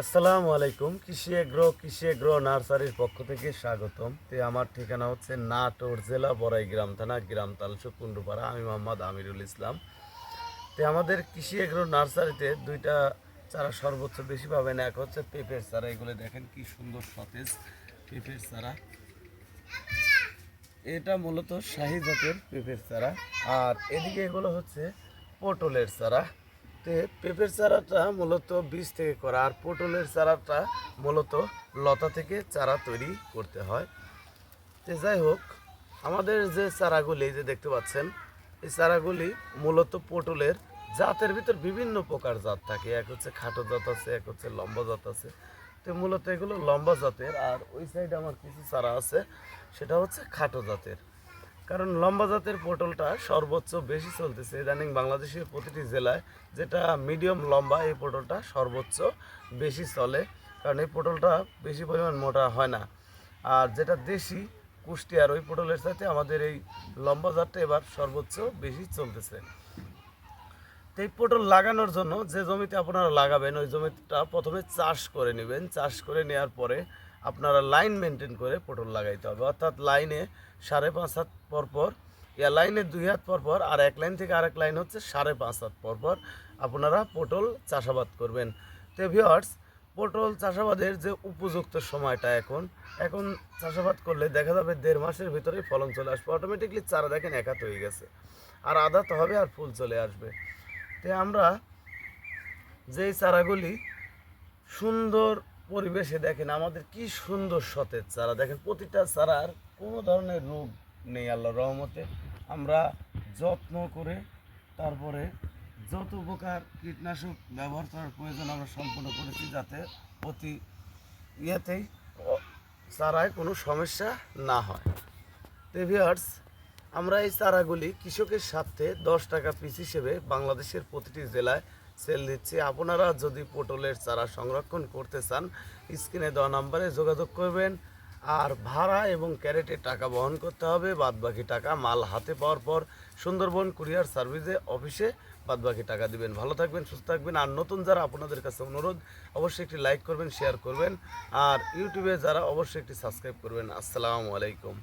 আসসালামু আলাইকুম, কৃষি এগ্রো কৃষি এগ্রো নার্সারির পক্ষ থেকে স্বাগতম। তে আমার ঠিকানা হচ্ছে নাটোর জেলা বড়াই গ্রাম থানা, গ্রাম তালসু কুন্ডুপাড়া আমি মোহাম্মদ আমিরুল ইসলাম। তে আমাদের কৃষি এগ্রো নার্সারিতে দুইটা চারা সর্বোচ্চ বেশি পাবেন। এক হচ্ছে পেঁপের চারা, এগুলো দেখেন কি সুন্দর সতেজ পেঁপের চারা। এটা মূলত শাহি পেঁপের চারা। আর এদিকে এগুলো হচ্ছে পটলের চারা। তে পেঁপের চারাটা মূলত বীজ থেকে করা আর পটলের চারাটা মূলত লতা থেকে চারা তৈরি করতে হয়। তো যাই হোক, আমাদের যে চারাগুলি যে দেখতে পাচ্ছেন, এই চারাগুলি মূলত পটলের জাতের ভিতর বিভিন্ন প্রকার জাত থাকে। এক হচ্ছে খাটো জাত আছে, এক হচ্ছে লম্বা জাত আছে। তো মূলত এগুলো লম্বা জাতের, আর ওই সাইডে আমার কিছু চারা আছে, সেটা হচ্ছে খাটো জাতের। কারণ লম্বা জাতের পটলটা সর্বোচ্চ বেশি চলতেছে ইদানিং বাংলাদেশের প্রতিটি জেলায় যেটা মিডিয়াম লম্বা এই পটলটা সর্বোচ্চ বেশি চলে। কারণ এই পটলটা বেশি পরিমাণ মোটা হয় না। আর যেটা দেশি, কুষ্টিয়ার, ওই পটলের সাথে আমাদের এই লম্বা জাতটা এবার সর্বোচ্চ বেশি চলতেছে। তো এই পটল লাগানোর জন্য যে জমিতে আপনারা লাগাবেন, ওই জমিটা প্রথমে চাষ করে নেবেন। চাষ করে নেওয়ার পরে আপনারা লাইন মেনটেন করে পটল লাগাইতে হবে। অর্থাৎ লাইনে সাড়ে পাঁচ হাত পর পর, ইয়া লাইনে দুই হাত পর পর, আর এক লাইন থেকে আরেক লাইন হচ্ছে সাড়ে পাঁচ হাত পর পর আপনারা পটল চাষাবাদ করবেন। তো ভিওয়ার্স পটল চাষাবাদের যে উপযুক্ত সময়টা এখন এখন চাষাবাদ করলে দেখা যাবে দেড় মাসের ভিতরেই ফলন চলে আসবে। অটোমেটিকলি চারা দেখেন এক হাত হয়ে গেছে, আর আদা তো হবে আর ফুল চলে আসবে। তো আমরা যেই চারাগুলি সুন্দর পরিবেশে দেখেন আমাদের কি সুন্দর সতেজ চারা। দেখেন প্রতিটা চারার কোনো ধরনের রোগ নেই আল্লাহ রহমতে। আমরা যত্ন করে তারপরে যত প্রকার কীটনাশক ব্যবহার করার প্রয়োজন আমরা সম্পূর্ণ করেছি যাতে অতি ইয়েতেই চারায় কোনো সমস্যা না হয়। ভিউয়ার্স আমরা এই চারাগুলি কৃষকের স্বার্থে দশ টাকা পিস হিসেবে বাংলাদেশের প্রতিটি জেলায় সেল দিচ্ছি। আপনারা যদি পটলের চারা সংরক্ষণ করতে চান, স্ক্রিনে দেওয়া নাম্বারে যোগাযোগ করবেন। আর ভাড়া এবং ক্যারেটে টাকা বহন করতে হবে। বাদবাকি টাকা মাল হাতে পাওয়ার পর সুন্দরবন কুরিয়ার সার্ভিসে, অফিসে বাদবাকি টাকা দিবেন। ভালো থাকবেন, সুস্থ থাকবেন। আর নতুন যারা আপনাদের কাছে অনুরোধ, অবশ্যই একটি লাইক করবেন, শেয়ার করবেন। আর ইউটিউবে যারা অবশ্যই একটি সাবস্ক্রাইব করবেন। আসসালামু আলাইকুম।